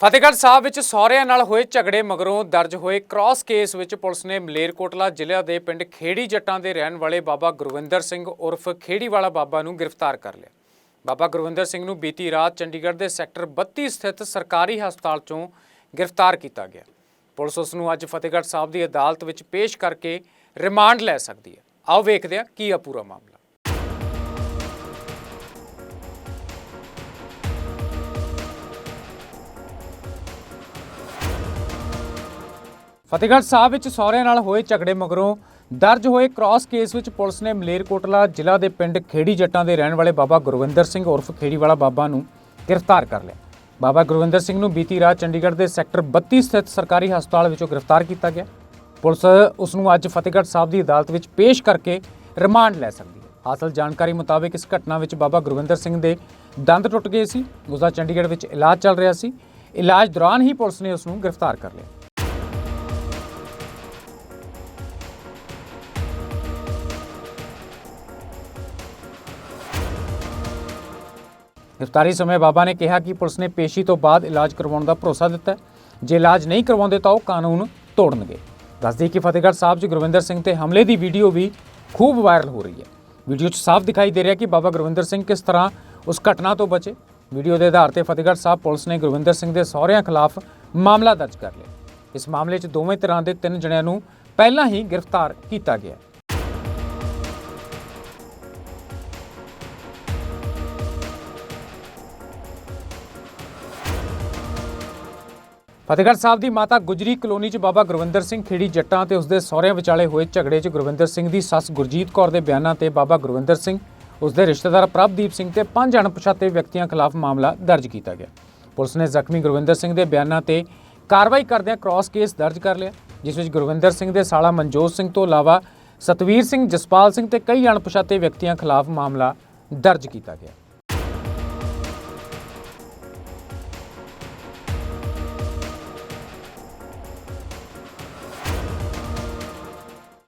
ਫਤਿਹਗੜ੍ਹ ਸਾਹਿਬ ਵਿੱਚ ਸਹੁਰਿਆਂ ਨਾਲ ਹੋਏ ਝਗੜੇ ਮਗਰੋਂ ਦਰਜ ਹੋਏ ਕ੍ਰਾਸ ਕੇਸ ਵਿੱਚ ਪੁਲਿਸ ਨੇ ਮਲੇਰਕੋਟਲਾ ਜ਼ਿਲ੍ਹਾ ਦੇ ਪਿੰਡ ਖੇੜੀ ਜੱਟਾਂ ਦੇ ਰਹਿਣ ਵਾਲੇ ਬਾਬਾ ਗੁਰਵਿੰਦਰ ਸਿੰਘ ਉਰਫ ਖੇੜੀ ਵਾਲਾ ਬਾਬਾ ਨੂੰ ਗ੍ਰਿਫਤਾਰ ਕਰ ਲਿਆ। ਬਾਬਾ ਗੁਰਵਿੰਦਰ ਸਿੰਘ ਨੂੰ ਬੀਤੀ ਰਾਤ ਚੰਡੀਗੜ੍ਹ ਦੇ ਸੈਕਟਰ 32 ਸਥਿਤ ਸਰਕਾਰੀ ਹਸਪਤਾਲ 'ਚੋਂ ਗ੍ਰਿਫਤਾਰ ਕੀਤਾ ਗਿਆ। ਪੁਲਿਸ ਉਸ ਨੂੰ ਅੱਜ ਫਤਿਹਗੜ੍ਹ ਸਾਹਿਬ ਦੀ ਅਦਾਲਤ ਵਿੱਚ ਪੇਸ਼ ਕਰਕੇ ਰਿਮਾਂਡ ਲੈ ਸਕਦੀ ਹੈ। ਆਓ ਵੇਖਦੇ ਹਾਂ ਕੀ ਆ ਪੂਰਾ ਮਾਮਲਾ। ਫਤਿਹਗੜ੍ਹ ਸਾਹਿਬ ਵਿੱਚ ਸਹੁਰਿਆਂ ਨਾਲ ਹੋਏ ਝਗੜੇ ਮਗਰੋਂ ਦਰਜ ਹੋਏ ਕ੍ਰਾਸ ਕੇਸ ਵਿੱਚ ਪੁਲਿਸ ਨੇ ਮਲੇਰਕੋਟਲਾ ਜ਼ਿਲ੍ਹਾ ਦੇ ਪਿੰਡ ਖੇੜੀ ਜੱਟਾਂ ਦੇ ਰਹਿਣ ਵਾਲੇ ਬਾਬਾ ਗੁਰਵਿੰਦਰ ਸਿੰਘ ਉਰਫ ਖੇੜੀ ਵਾਲਾ ਬਾਬਾ ਨੂੰ ਗ੍ਰਿਫਤਾਰ ਕਰ ਲਿਆ। ਬਾਬਾ ਗੁਰਵਿੰਦਰ ਸਿੰਘ ਨੂੰ ਬੀਤੀ ਰਾਤ ਚੰਡੀਗੜ੍ਹ ਦੇ ਸੈਕਟਰ 32 ਸਥਿਤ ਸਰਕਾਰੀ ਹਸਪਤਾਲ ਵਿੱਚੋਂ ਗ੍ਰਿਫਤਾਰ ਕੀਤਾ ਗਿਆ। ਪੁਲਿਸ ਉਸ ਨੂੰ ਅੱਜ ਫਤਿਹਗੜ੍ਹ ਸਾਹਿਬ ਦੀ ਅਦਾਲਤ ਵਿੱਚ ਪੇਸ਼ ਕਰਕੇ ਰਿਮਾਂਡ ਲੈ ਸਕਦੀ ਹੈ। ਹਾਸਲ ਜਾਣਕਾਰੀ ਮੁਤਾਬਕ ਇਸ ਘਟਨਾ ਵਿੱਚ ਬਾਬਾ ਗੁਰਵਿੰਦਰ ਸਿੰਘ ਦੇ ਦੰਦ ਟੁੱਟ ਗਏ ਸੀ, ਉਸ ਦਾ ਚੰਡੀਗੜ੍ਹ ਵਿੱਚ ਇਲਾਜ ਚੱਲ ਰਿਹਾ ਸੀ। ਇਲਾਜ ਦੌਰਾਨ ਹੀ ਪੁਲਿਸ ਨੇ ਉਸ ਨੂੰ ਗ੍ਰਿਫਤਾਰ ਕਰ ਲਿਆ। ਗ੍ਰਿਫਤਾਰੀ ਸਮੇਂ ਬਾਬਾ ਨੇ ਕਿਹਾ ਕਿ ਪੁਲਿਸ ਨੇ ਪੇਸ਼ੀ ਤੋਂ ਬਾਅਦ ਇਲਾਜ ਕਰਵਾਉਣ ਦਾ ਭਰੋਸਾ ਦਿੱਤਾ ਜੇ ਇਲਾਜ ਨਹੀਂ ਕਰਵਾਉਂਦੇ ਤਾਂ ਉਹ ਕਾਨੂੰਨ ਤੋੜਨਗੇ। ਦੱਸਦੀ ਕਿ ਫਤਿਹਗੜ੍ਹ ਸਾਹਿਬ 'ਚ ਗੁਰਵਿੰਦਰ ਸਿੰਘ ਤੇ ਹਮਲੇ ਦੀ ਵੀਡੀਓ ਵੀ ਖੂਬ ਵਾਇਰਲ ਹੋ ਰਹੀ ਹੈ। ਵੀਡੀਓ 'ਚ ਸਾਫ਼ ਦਿਖਾਈ ਦੇ ਰਿਹਾ ਕਿ ਬਾਬਾ ਗੁਰਵਿੰਦਰ ਸਿੰਘ ਕਿਸ ਤਰ੍ਹਾਂ ਉਸ ਘਟਨਾ ਤੋਂ ਬਚੇ। ਵੀਡੀਓ ਦੇ ਆਧਾਰ ਤੇ ਫਤਿਹਗੜ੍ਹ ਸਾਹਿਬ ਪੁਲਿਸ ਨੇ ਗੁਰਵਿੰਦਰ ਸਿੰਘ ਦੇ ਸਹੁਰਿਆਂ ਖਿਲਾਫ ਮਾਮਲਾ ਦਰਜ ਕਰ ਲਿਆ। ਇਸ ਮਾਮਲੇ 'ਚ ਦੋਵੇਂ ਤਰ੍ਹਾਂ ਦੇ ਤਿੰਨ ਜਣਿਆਂ ਨੂੰ ਪਹਿਲਾਂ ਹੀ ਗ੍ਰਿਫਤਾਰ ਕੀਤਾ ਗਿਆ ਫਤਿਹਗੜ੍ਹ ਸਾਹਿਬ ਦੀ ਮਾਤਾ ਗੁਜਰੀ ਕਲੋਨੀ 'ਚ ਬਾਬਾ ਗੁਰਵਿੰਦਰ ਸਿੰਘ ਖੇੜੀ ਜੱਟਾਂ ਤੇ ਉਸਦੇ ਸਹੁਰਿਆਂ ਵਿਚਾਲੇ ਹੋਏ ਝਗੜੇ 'ਚ ਗੁਰਵਿੰਦਰ ਸਿੰਘ ਦੀ ਸੱਸ ਗੁਰਜੀਤ ਕੌਰ ਦੇ ਬਿਆਨਾਂ ਤੇ ਬਾਬਾ ਗੁਰਵਿੰਦਰ ਸਿੰਘ, ਉਸਦੇ ਰਿਸ਼ਤੇਦਾਰ ਪ੍ਰਭਦੀਪ ਸਿੰਘ ਤੇ ਪੰਜ ਅਣਪਛਾਤੇ ਵਿਅਕਤੀਆਂ ਖਿਲਾਫ ਮਾਮਲਾ ਦਰਜ ਕੀਤਾ ਗਿਆ। ਪੁਲਿਸ ਨੇ ਜ਼ਖਮੀ ਗੁਰਵਿੰਦਰ ਸਿੰਘ ਦੇ ਬਿਆਨਾਂ ਤੇ ਕਾਰਵਾਈ ਕਰਦਿਆਂ ਕ੍ਰਾਸ ਕੇਸ ਦਰਜ ਕਰ ਲਿਆ, ਜਿਸ ਵਿੱਚ ਗੁਰਵਿੰਦਰ ਸਿੰਘ ਦੇ ਸਾਲਾ ਮਨਜੋਤ ਸਿੰਘ ਤੋਂ ਇਲਾਵਾ ਸਤਵੀਰ ਸਿੰਘ ਜਸਪਾਲ ਸਿੰਘ ਤੇ ਕਈ ਅਣਪਛਾਤੇ ਵਿਅਕਤੀਆਂ ਖਿਲਾਫ ਮਾਮਲਾ ਦਰਜ ਕੀਤਾ ਗਿਆ।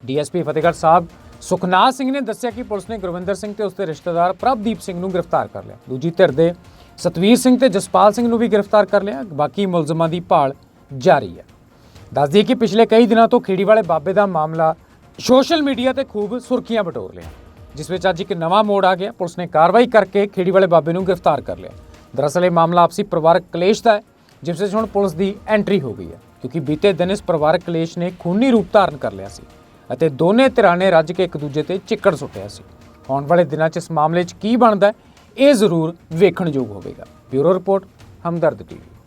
ਡੀਐਸਪੀ ਫਤਿਹਗੜ੍ਹ ਸਾਹਿਬ ਸੁਖਨਾਥ ਸਿੰਘ ਨੇ ਦੱਸਿਆ ਕਿ ਪੁਲਿਸ ਨੇ ਗੁਰਵਿੰਦਰ ਸਿੰਘ ਤੇ ਉਸਦੇ ਰਿਸ਼ਤੇਦਾਰ ਪ੍ਰਭਦੀਪ ਸਿੰਘ ਨੂੰ ਗ੍ਰਿਫਤਾਰ ਕਰ ਲਿਆ। ਦੂਜੀ ਧਿਰ ਦੇ ਸਤਵੀਰ ਸਿੰਘ ਤੇ ਜਸਪਾਲ ਸਿੰਘ ਨੂੰ ਵੀ ਗ੍ਰਿਫਤਾਰ ਕਰ ਲਿਆ। ਬਾਕੀ ਮੁਲਜ਼ਮਾਂ ਦੀ ਭਾਲ ਜਾਰੀ ਹੈ। ਦੱਸ ਦਈਏ ਕਿ ਪਿਛਲੇ ਕਈ ਦਿਨਾਂ ਤੋਂ ਖੇੜੀ ਵਾਲੇ ਬਾਬੇ ਦਾ ਮਾਮਲਾ ਸੋਸ਼ਲ ਮੀਡੀਆ ਤੇ ਖੂਬ ਸੁਰਖੀਆਂ ਬਟੋਰ ਲਿਆ। ਜਿਸ ਵਿੱਚ ਅੱਜ ਇੱਕ ਨਵਾਂ ਮੋੜ ਆ ਗਿਆ। ਪੁਲਿਸ ਨੇ ਕਾਰਵਾਈ ਕਰਕੇ ਖੇੜੀ ਵਾਲੇ ਬਾਬੇ ਨੂੰ ਗ੍ਰਿਫਤਾਰ ਕਰ ਲਿਆ। ਦਰਅਸਲ ਇਹ ਮਾਮਲਾ ਆਪਸੀ ਪਰਿਵਾਰਕ ਕਲੇਸ਼ ਦਾ ਹੈ, ਜਿਸ ਵਿੱਚ ਹੁਣ ਪੁਲਿਸ ਦੀ ਐਂਟਰੀ ਹੋ ਗਈ ਹੈ। ਕਿਉਂਕਿ ਬੀਤੇ ਦਿਨ ਇਸ ਪਰਿਵਾਰਕ ਕਲੇਸ਼ ਨੇ ਖੂਨੀ ਰੂਪ ਧਾਰਨ ਕਰ ਲਿਆ ਸੀ। ਅਤੇ ਦੋਨੇ ਧਿਰਾਂ ਨੇ ਰੱਜ ਕੇ ਇੱਕ ਦੂਜੇ ਤੇ ਚਿੱਕੜ ਸੁੱਟਿਆ ਸੀ। ਆਉਣ ਵਾਲੇ ਦਿਨਾਂ 'ਚ ਇਸ ਮਾਮਲੇ 'ਚ ਕੀ ਬਣਦਾ ਹੈ, ਇਹ ਜ਼ਰੂਰ ਵੇਖਣਯੋਗ ਹੋਵੇਗਾ। Bureau report Hamdard TV.